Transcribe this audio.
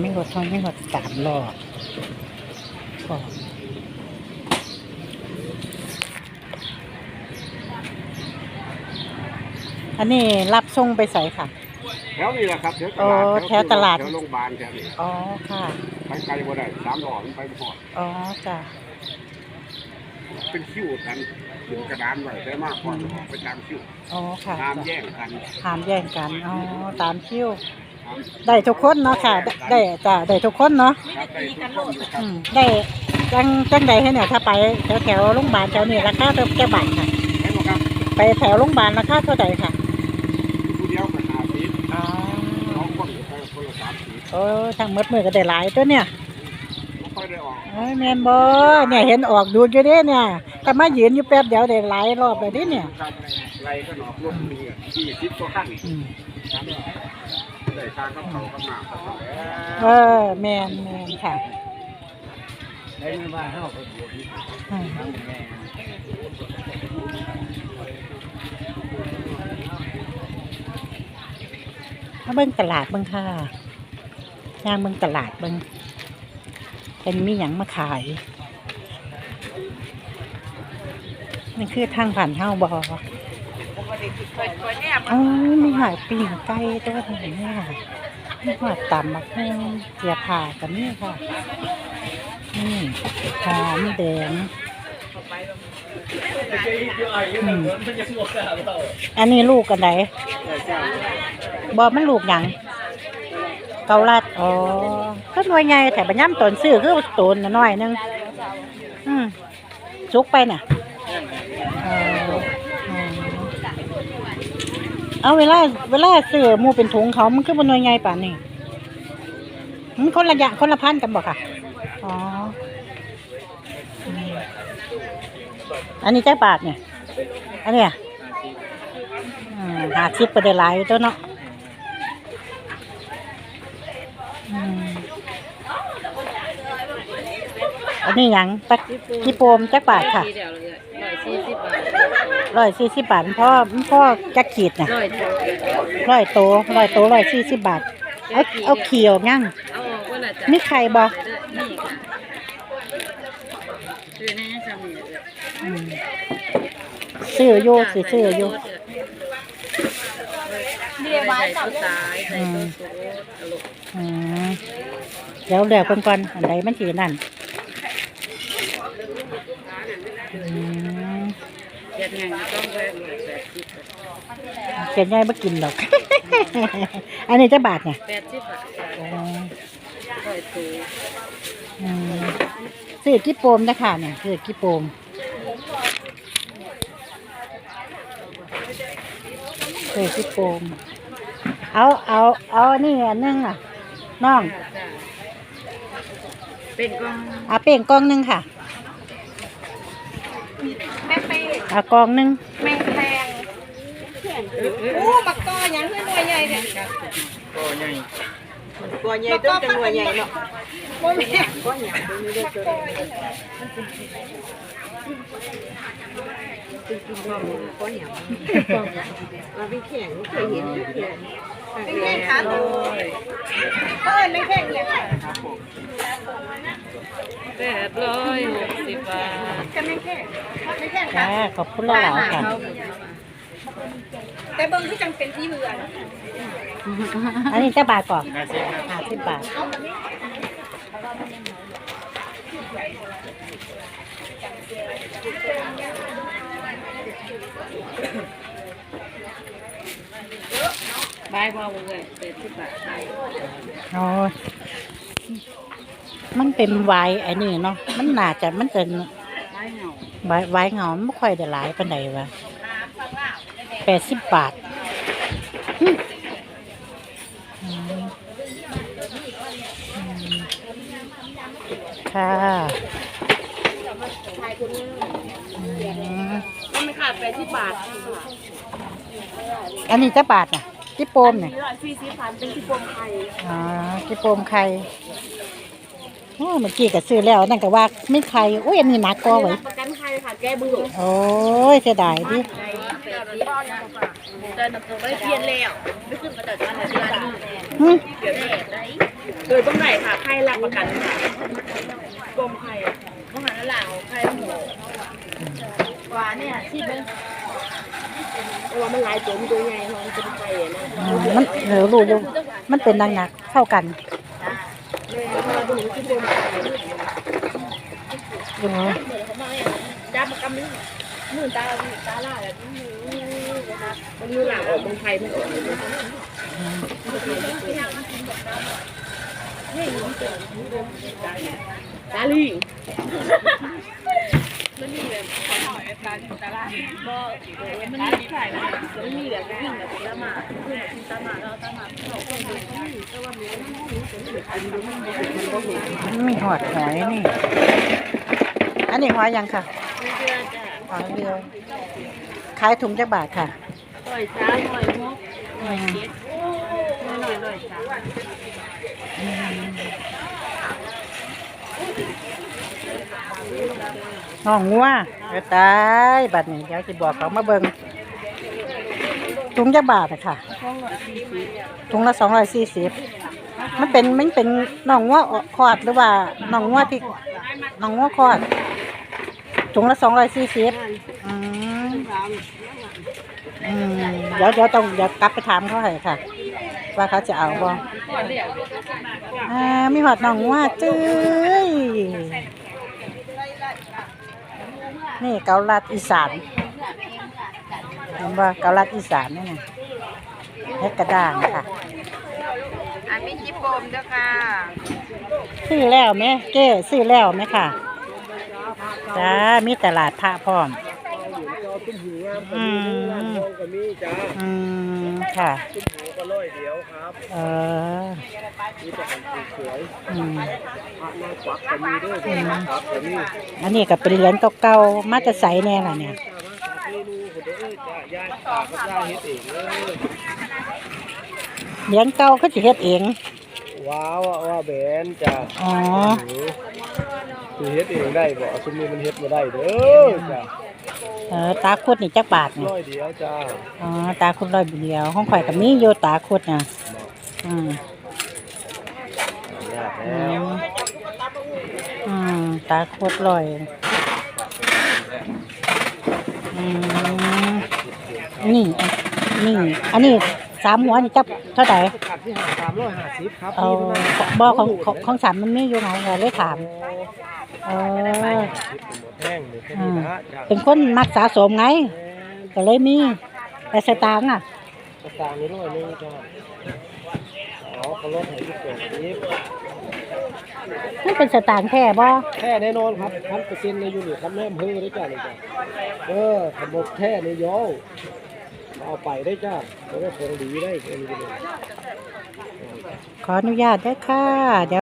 ไม่หดทองไม่หดสามรอบพออันนี้รับส่งไปใส่ค่ะ แถวนี้แหละครับแถวตอ๋ลาอดแถวตลาด แถวโรงพยาบาลแถวนี้อ๋อค่ะ ไปไกลบ่ได้สามหลอดไปบ่พอดอ๋อจ้ะเป็นคิวกันถึงกระดานไว้ได้มากกว่าจะออกไปตามคิวอ๋อค่ะตามแย่งกัน ถามแย่งกัน อ๋อตามคิวตาม ได้ทุกคนเนาะค่ะ ได้จ้ะได้ทุกคนเนาะครับได้ทุกคนอยู่ครับอืมได้จังจังใดให้เนี่ยถ้าไปแถวแถวโรงพยาบาลแถวนี้ราคาเท่าแก่บาทค่ะใช่ไหมครับไปแถวโรงพยาบาลราคาเท่าไหร่ค่ะผู้เดียวก็หาสิบอ๋อสองคนก็ไปคนละสามสิบโอ้ทั้งหมดมือก็ได้หลายตัวเนี่ยไม่ค่อยได้ออกเอ้ยแมนบอเนี่ยเห็นออกดูอยู่เด้เนี่ยแต่มายืนอยู่แป๊บเดียวได้หลายรอบเลยเดิเนี่ยครับไรก็หนอกรถมีอะที่สิบกว่าขั้นอืมครับ ได้ทางเข้าเขาเข้ามาเออแมนแมนค่ะได้ไม่ว่าเข้าไปบวชที่อืมแม่มาเบิ่งตลาดเบิ่งค่ะย่างเบิ่งตลาดเบิ่งเป็นมีหยังมาขายนี่คือทางผ่านเฮาบ่อ อมีหอยปีงไก่ตัวนี้เนี่ยมีหอดตำมะฮุ่งเจียผ่ากับนี่ค่ะนี่หอมแดงอันนี้ลูกกันไหนบอมันลูกหยังเกาลัดอ๋อก็หน่วยใหญ่แต่บัญญัติตนซื้อคือตนน้อยนึงอืมสุกไปน่ะเอออืม เอาเวลาเวลาซื้อมูเป็นถุงเขามันคือบนหน่วยใหญ่ป่านนี่มันคนละอย่างคนละพันกันบอกค่ะ อ๋อ อันนี้ใจบาทเนี่ย อันเนี้ยอืมหาชิปไปได้หลายอยู่ตัวเนาะอืมอันนี้ยังตักกี่โปมแจักบาทค่ะ สี่สิบบาทร้อยสี่สิบบาทพ่อพ่อจักขีดน่ะร้อยตัวร้อยโตร้อยโตร้อยสี่สิบบาท เอาเอาเขียวยั่งเอาออกว่าน่ะจ้ะมีใครบ่ นี่ค่ะซื้อในสมุนอืมซื้ออยู่สิซื้ออยู่เรียกไว้ใส่ตัวตายใส่ตัวโซ่ตลกอืมเดี๋ยวเดี๋ยวก่อนก่อนอันใดมันสีนั่นอืมเจ็ ดอย่างต้องแวะเลยแปดสิบเขียนง่ายไม่กินหรอก อันนี้จะบาทเนี่ยแปดสิบบาทอ๋อร้อยตัวอืมซื้อกี่โปมนะคะเนี่ยซื้อกี่โปมซื้อกี่โปม เอาเอาเอาอันนี่อันนึงอะน้องจ้ะเป็นกองเอาเป่งกล่องหนึงค่ะแม่เป้เอากล่องหนึงแม่แพงโอ้บักกอยังขึ้นหน่วยใหญ่เนี่ยตัวใหญ่ตัวใหญ่ต้นจะหน่วยใหญ่เนาะโอ้แม่ก็หยังตัวนี้ได้ตัวก็หยังมาพี่แข่งเคยเห็นพี่แข่งพี่แข่งขาโตเอ้ยไม่แข่งเนี่ย แปดร้อยหกสิบบาทจะไม่แข่งไม่แข่งค่ะค่ะขอบคุณหลายๆค่ะแต่เบิ่งที่จังเป็นที่เบื่อนะอันนี้จะบาทก่อนห้าสิบบาทบายพอเลยแปดสิบบาทบายอ๋อ มันเป็นไวน์ไอ้นี่เนาะมันน่าจะมันจะบายเหงาไวน์ไวน์เงามันไม่ค่อยได้หลายปานใดวะแปดสิบบาทอืมอืมอืมค่ะอืมก็ไม่ขาดไปที่บาท อันนี้จะบาทน่ะจิโปมเนี่ยร้อยสี่สิบพันเป็นที่ปมไทยอ๋อจิโปมไข่ โอ้เมื่อกี้ก็ซื้อแล้วนั่นก็ว่าไม่ไข่อุ้ยอันนี้หนักกว่าไว้ประกันไทยค่ะแก้เบื่อโอ้ยเสียดายดิแต่หนูไม่เพียนแล้วไม่ขึ้นมาแต่ตอนนี้หึเดี๋ยวแหล่ได้โดยต้องไหนค่ะใครรับประกันค่ะกรมไข่เมื่อวานนั้นหลังไข่หมูหวานเนี่ยที่เป็นแต่ว่ามันหลายตัวมันตัวใหญ่มันเป็นไข่อะนะอืมมันเออรู้อยู่มันเป็นดังหนักเท่ากัน จับมากำมือมือตาตาล่าแบบนี้นะคะมันมือหลังออกบนไทยมันออกตาลี่ มันมีแบบตาตาล่าก็มันมีไข่มันมีแบบวิ่งแบบตามาขึ้นแบบตามาแล้วตามาเขาคนเดียวแต่ว่ามีมันมีตัวอื่นอันนี้มันมีหอดหอยนี่ อันนี้หอยยังค่ะหอยเรือขายถุงจักบาทค่ะหอยจ้าหอยมุกหน่อยเจ็ดหน่อยหน่อยหน่อยจ้า น้องงัวเออตายบัดนี้เดี๋ยวจะบอกเขามาเบิงถุงจักบาทอะค่ะถุงละสองร้อยสี่สิบมันเป็นมันเป็นน้องงัวคอดหรือว่าน้องงัวที่น้องงัวคอดถุงละสองร้อยสี่สิบอืมอืมเดี๋ยวเดี๋ยวต้องเดี๋ยวกลับไปถามเขาให้ค่ะ ว่าเขาจะเอาบ่อ่ามีหอดน้องงัวจื้ย นี่เกาลัดอีสานเห็นว่าเกาลัดอีสานนี่นะเฮ็ดกระด้างค่ะอันมีจิปโปมเด้อค่ะ ซื้อแล้วไหมเก้ซื้อแล้วไหมค่ะจ้ามีตลาดพระพร้อมอืมก็มีจ้าอืมค่ะหมูก็ร้อย เดียวครับเออมีแต่ของสวยอืมๆพระนางกวักก็มีด้วยครับก็มีอันนี้ก็เป็นเหรียญเก่าๆมาจะใสแน่ล่ะเนี่ยเมนูผมเอ้ยจ้าย่างปลากับย่างเฮ็ดเองเลยเหรียญเก่าเขาจะเฮ็ดเอง ว้าวว่าแบนจ้าอ๋อ คือเฮ็ดเองได้บ่ซุมนี้มันเฮ็ดบ่ได้เด้อจ้า เออตาคุดนี่จักบาทนี่ร้อยเดียวจ้าอ๋อตาคุดร้อยเดียวห้องข่อยก็มีอยู่ตาคุดน่ะอืมยากอืแล้วมอืมตาคุดร้อยอืมนี่นี่อันนี้สามหัวนี่จับเท่าไหร่ขาดที่หาสามร้อยห้าสิบครับเอาบ่ของของของสามมันมีอยู่ไงเราเลยถาม เออ แห้งหรือแค่นี้นะจ้าเป็นคนมักสะสมไง ก็เลยมีแต่สตางค์อะกระตางนี้ร้อยหนึงจ้าอ๋อก็ลดให้ที่เกิดนี้มันเป็นสตางค์แค่บ่แท้แน่นอนครับพันเปอร์เซ็นต์เลยอยู่นี่ครับแม่อำเภอได้จ้าเลยจ้าเออขบวนแท้ในย้อเอาไปได้จ้าแล้วก็คงดีได้แค่นี้เลย ขออนุญาตด้วยค่ะเดี๋ยว